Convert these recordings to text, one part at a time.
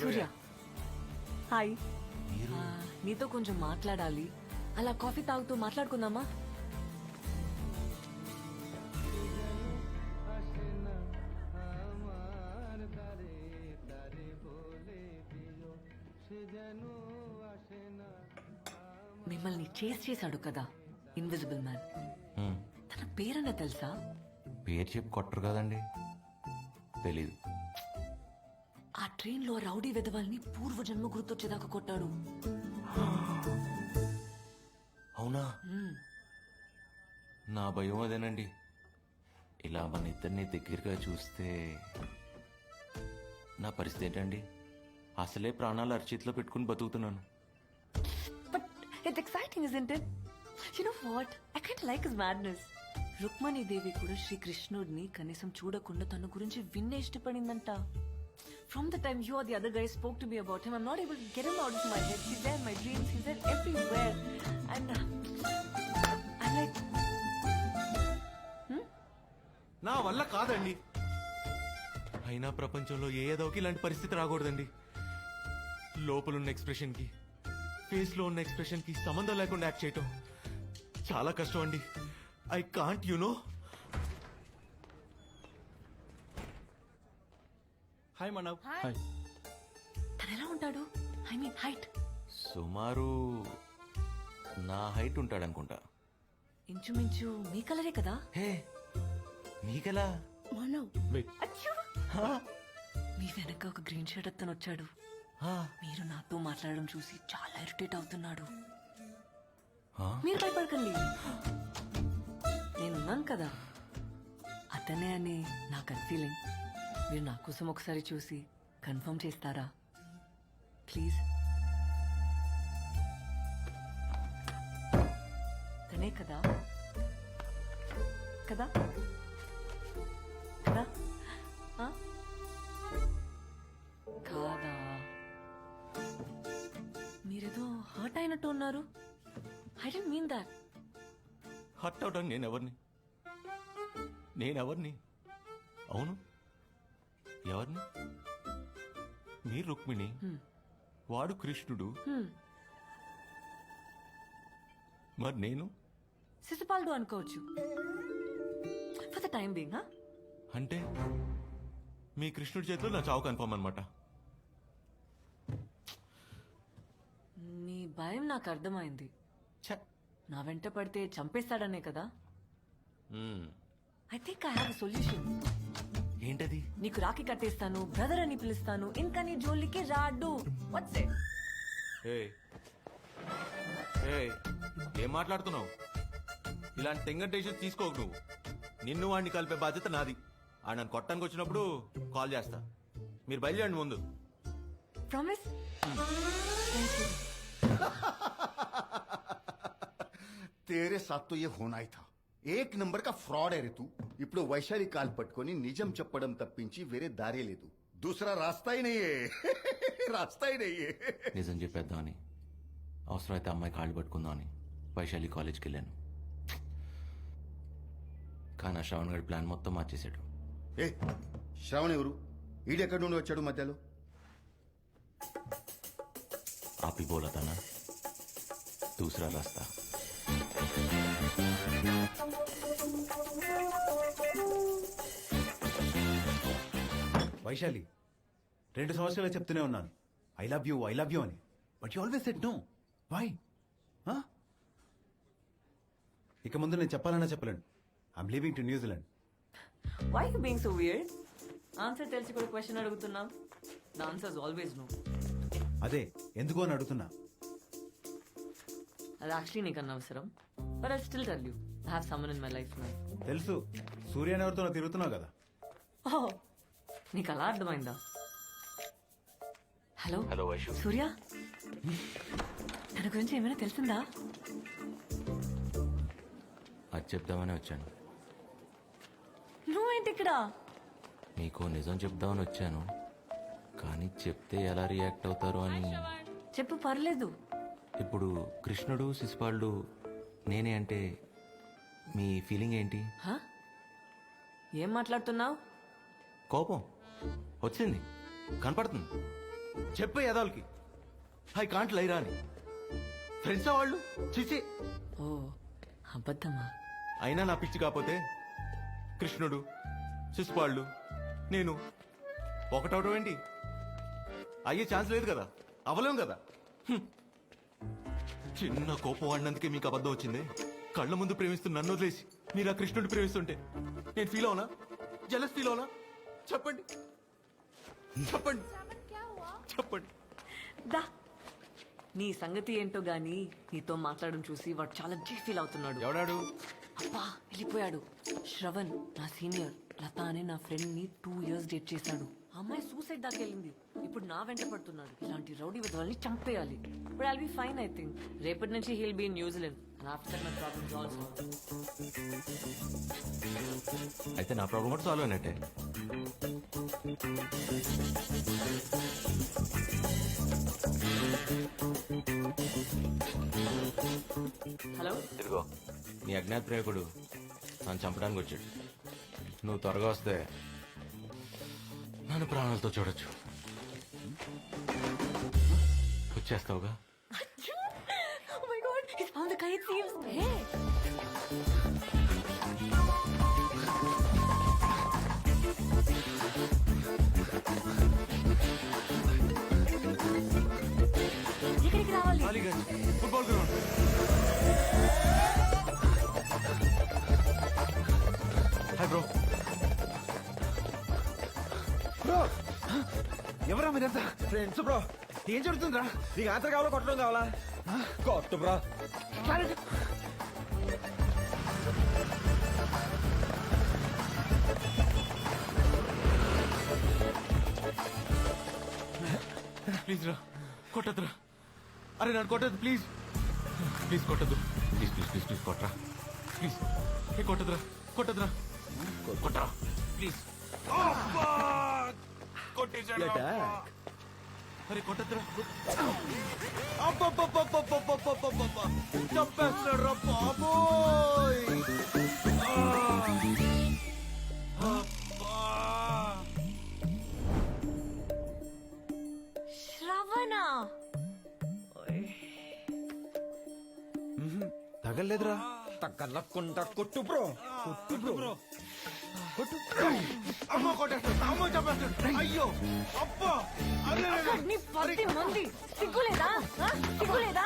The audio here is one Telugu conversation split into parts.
సూర్య. హాయ్. ఆ, నీతో కొంచెం మాట్లాడాలి. అలా కాఫీ తాగుతూ మాట్లాడుకుందామా? మిమ్మల్ని చేసి చేశాడు కదా ఇన్విజిబుల్ మ్యాన్. తన పేరన్న తెలుసా? పేరు చెప్పి కొట్టరు కదండి. తెలీదు. ఆ ట్రైన్లో రౌడీ వెధవల్ని పూర్వ జన్మ గుర్తొచ్చేదాకా కొట్టాడు అవునా. నా భయం అదేనండి ఇలా మన ఇద్దరిని దగ్గరగా చూస్తే నా పరిస్థితి ఏంటండి అసలే ప్రాణాలు అరచేతిలో పెట్టుకుని బతుకుతున్నాను But it's exciting, isn't it? You know what? I kind of like his madness. Rukmini దేవి కూడా శ్రీకృష్ణుడిని కనీసం చూడకుండా తన గురించి విన్నే ఇష్టపడిందంట from the time you are the other guy spoke to be about him I'm not able to get him out of my head he's there my dreams he's there everywhere and I like నా వల్ల కాదండి. అయినా ప్రపంచంలో ఏ ఏదోకి ఇలాంటి పరిస్థితి రాకూడదండి. లోపలున్న ఎక్స్ప్రెషన్కి ఫేస్లో ఉన్న ఎక్స్ప్రెషన్కి సంబంధం లేకుండా యాక్ట్ చేయటం చాలా కష్టం అండి. I can't you know hi Manav. తను ఎలా ఉంటాడు? I mean height. సుమారు నా హైట్ ఉంటాడనుకుంటా. ఇంచుమించు మీ కలరే కదా? హే మీకెలా అచ్చూ! మీ వెనక ఒక గ్రీన్ షర్ట్ అతను వచ్చాడు. ఆ, మీరు నాతో మాట్లాడడం చూసి చాలా ఇరిటేట్ అవుతున్నాడు. ఆ? మీరు భయపడకండి. నేనున్నాను కదా. అతనే అని నాకు ఫీలింగ్ మీరు నా కోసం ఒకసారి చూసి కన్ఫర్మ్ చేస్తారా? ప్లీజ్. తనే కదా? కదా? కదా? కాదా? మీరేదో హర్ట్ అయినట్టు ఉన్నారు. I didn't mean that. Hurt అవడం నేనెవరిని? నేనెవరిని? అవును. ఎవరిని? మీరు రుక్మిణి. వాడు కృష్ణుడు. మరి నేను? శిశుపాలుడు అనుకోవచ్చు. ఫర్ ద టైం బీయింగ్ అంటే మీ కృష్ణుడి చేతిలో నా చావు కన్ఫర్మ్ అనమాట నీ భయం నాకు అర్థమైంది. నా వెంట పడితే చంపేస్తాడనే కదా? I think I have solution ఏంటది నీకు రాఖీ కట్టేస్తాను బ్రదర్ అని పిలుస్తాను ఇంకా నీ జోలికి రాడు వాట్స్ ఇట్ ఏయ్. ఏయ్, ఏం మాట్లాడుతున్నావు ఇలాంటి తెంగర్ డెసిషన్ తీసుకోకు నువ్వు నిన్ను వాడిని కలిపే బాధ్యత నాది ఆ నన్ను కొట్టడానికి వచ్చినప్పుడు కాల్ చేస్తా మీరు బయలుదేరండి ముందు ప్రామిస్ तेरे साथ तो ये होना ही था ఏక్ నంబర్ కా ఫ్రాడ్ అరే తూ? ఇప్పుడు వైశాలి కాల్ పట్టుకొని నిజం చెప్పడం తప్పించి వేరే దారే లేదు. దూసరా రాస్తాయి నయ్యే రాస్తాయి నయ్యే నిజం చెప్పేద్దామని అవసరమైతే అమ్మాయి కాళ్ళు పట్టుకుందామని వైశాలి కాలేజ్కి వెళ్ళాను. కానీ ఆ శ్రావణ్ గడి ప్లాన్ మొత్తం మార్చేశాడు. ఏ శ్రావణ్ ఎవరు? ఈడెక్కడి నుండి వచ్చాడు మధ్యలో? ఆపి బోలతానా దూసరా రాస్తా. వైశాలి రెండు సంవత్సరాలు చెప్తూనే ఉన్నాను. I love you I love you అని. But you always set no why ఇక ముందు నేను చెప్పాలన్నా చెప్పలేను. I'm leaving to New Zealand why you being so weird answer తెలిసి కూడా క్వశ్చన్ అడుగుతున్నాం. ద ఆన్సర్ ఆల్వేస్ నో అదే ఎందుకు అని అడుగుతున్నా? అది యాక్చువల్లీ నీకు అనవసరం but I still tell you I have someone in my life now తెలుసు. సూర్యని ఎవరితో తిరుగుతున్నావు కదా. ఓ నీకు అలా అర్థమైందా? హలో? హలో సూర్య? తన గురించి ఏమైనా తెలిసిందా? అది చెప్దామని వచ్చాను. నువ్వేంటి ఇక్కడ? మీకు నిజం చెప్దామని వచ్చాను. కానీ చెప్తే ఎలా రియాక్ట్ అవుతారో అని చెప్పు పర్లేదు. ఇప్పుడు కృష్ణుడు శిశుపాలుడు నేనే అంటే మీ ఫీలింగ్ ఏంటి? హ? ఏం మాట్లాడుతున్నావు? కోపం. వచ్చింది. కనపడుతుంది. చెప్పే యదాలకి ఐ కాంట్ లైరా అని ఫ్రెండ్సా వాళ్ళు? చిచి. ఓ అబద్ధమా? అయినా నా పిచ్చి కాకపోతే కృష్ణుడు శిశుపాళ్ళు నేను ఒకటవడం ఏంటి? అయ్యే ఛాన్స్ లేదు కదా. అవలేం కదా. చిన్న కోపం వాడినందుకే మీకు అబద్ధం వచ్చింది. కళ్ళ ముందు ప్రేమిస్తున్న నన్ను వదిలేసి మీరు ఆ కృష్ణుడిని ప్రేమిస్తుంటే నేను ఫీల్ అవునా? జలస్ ఫీల్ అవునా? చెప్పండి. చెప్పండి. చెప్పండి. దా. నీ సంగతి ఏంటో గాని నీతో మాట్లాడడం చూసి వాడు చాలా జీ ఫీల్ అవుతున్నాడు. ఎవడాడు? అబ్బా వెళ్ళిపోయాడు. శ్రవణ్ నా సీనియర్. లత అనే నా ఫ్రెండ్ని టూ ఇయర్స్ డేట్ చేశాడు. ఆ అమ్మాయి సూసైడ్ దాకా వెళ్ళింది. ఇప్పుడు నా వెంట పడుతున్నాడు. ఇలాంటి రౌడీ విధవల్ని చంపేయాలి. ఇప్పుడు I'll be fine I think రేపటి నుంచి he'll be in New Zealand after my problems also అయితే నా ప్రాబ్లం కూడా సాల్వ్ అయినట్టే. హలో ఇదిగో నీ అజ్ఞాత ప్రేయకుడు నన్ను చంపడానికి వచ్చాడు నువ్వు త్వరగా వస్తే నన్ను ప్రాణాలతో చూడొచ్చు వచ్చేస్తావుగా Oh my god, he's found the kite thieves. Hey. ఎవరా మీరంతా ఫ్రెండ్స్ బ్రో ఏం జరుగుతుందిరా? నీకు ఆన్సర్ కావాలా కొట్టడం కావాలా? కొట్టు బ్రో ప్లీజ్ రా కొట్టద్దురా. అరే నన్ను కొట్టద్దు ప్లీజ్ ప్లీజ్ కొట్టద్దు. ప్లీజ్ ప్లీజ్ ప్లీజ్ ప్లీజ్ కొట్టరా ప్లీజ్ ఏ కొట్టదురా కొట్టదురా కొట్టరా. ప్లీజ్ కొట్టేశాడు. అరే కొట్టద్దురా. చంపేస్తాడు రా బాబోయ్. శ్రవణ. తగలేదురా తగ్గలకుండా కొట్టు బ్రో. కొట్టు బ్రో. కొట్టు అమ్మ కొట్టేస్తాడు అమ్మ చంపేస్తాడు అయ్యో అబ్బా. అరే నీ పది మంది. సిగ్గులేదా? ఆ? సిగ్గులేదా?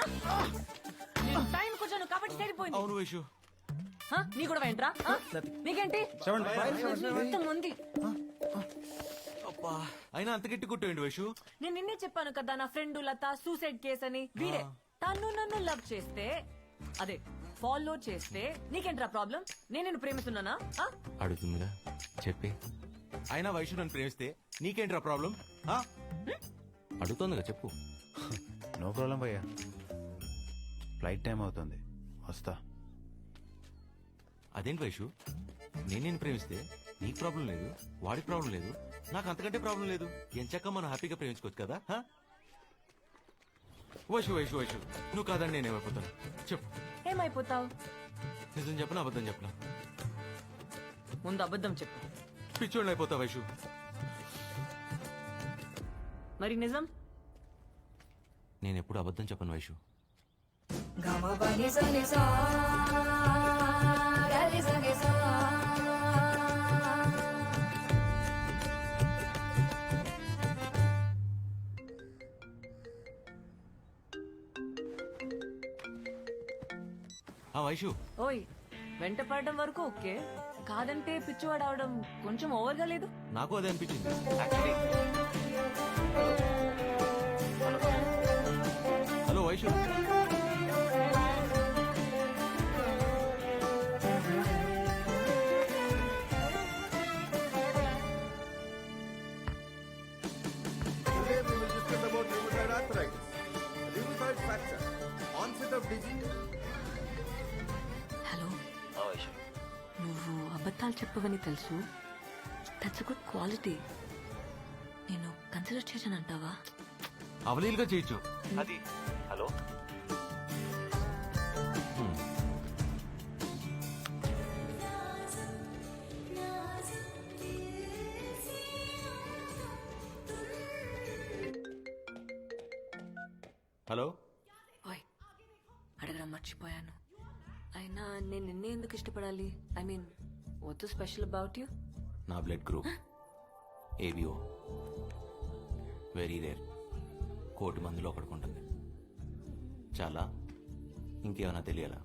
టైం కొంచెం కాబట్టి సరిపోయింది అవును వైషు. ఆ? నీ కూడా వెంట్రా ఆ? నీకేంటి? మంది. అబ్బా. అయినా అంత గట్టి కొట్టేయండి వైషు. నేను నిన్నే చెప్పాను కదా నా ఫ్రెండ్ లత సూసైడ్ కేస్ అని. వీడే. తను నన్ను లవ్ చేస్తే అదే ఫాలో చేస్తే నీకేంట్రా ప్రాబ్లం? నేను నిన్ను ప్రేమిస్తున్నానా? ఆ? అడుగుతుందిగా చెప్పి. అయినా వైషు నన్ను ప్రేమిస్తే నీకేంట్రా ప్రాబ్లం? అడుగుతోందిగా చెప్పు. నో ప్రాబ్లం భయ్యా. ఫ్లైట్ టైం అవుతుంది. వస్తా. అదేంటి వైషు? నేను నేను ప్రేమిస్తే నీకు ప్రాబ్లం లేదు వాడికి ప్రాబ్లం లేదు నాకు అంతకంటే ప్రాబ్లం లేదు. ఎంచక్క మనం హ్యాపీగా ప్రేమించుకోవచ్చు కదా హా? వైషు వైషు వైషు నువ్వు కాదని నేనేమైపోతాను చెప్పు. ఏమైపోతావు? నిజం చెప్పనా అబద్ధం చెప్పనా? ముందు అబద్ధం చెప్పు. పిచ్చోళ్ళు అయిపోతా వైషు? మరి నిజం? నేను ఎప్పుడు అబద్ధం చెప్పను వైషు. pa ni sa ఆ వైషు. ఓయ్ వెంట పడడం వరకు ఓకే. కాదంటే పిచ్చివాడు అవడం కొంచెం ఓవర్గా లేదు? నాకు అదే అనిపించింది. హలో వైషు. అబద్ధాలు చెప్పవని తెలుసు. దట్స్ గుడ్ క్వాలిటీ నేను కన్సిడర్ చేశాను అంటావా? అవలీలుగా చేయొచ్చు. అది. హలో? Hmm. హలో? ఓయ్ అడగడం మర్చిపోయాను. అయినా నేను నిన్నే ఎందుకు ఇష్టపడాలి? I mean what's special about you నా blood group. ABO very rare కోటి మందిలో ఉంటుంది. చాలా. ఇంకేమైనా తెలియాలా?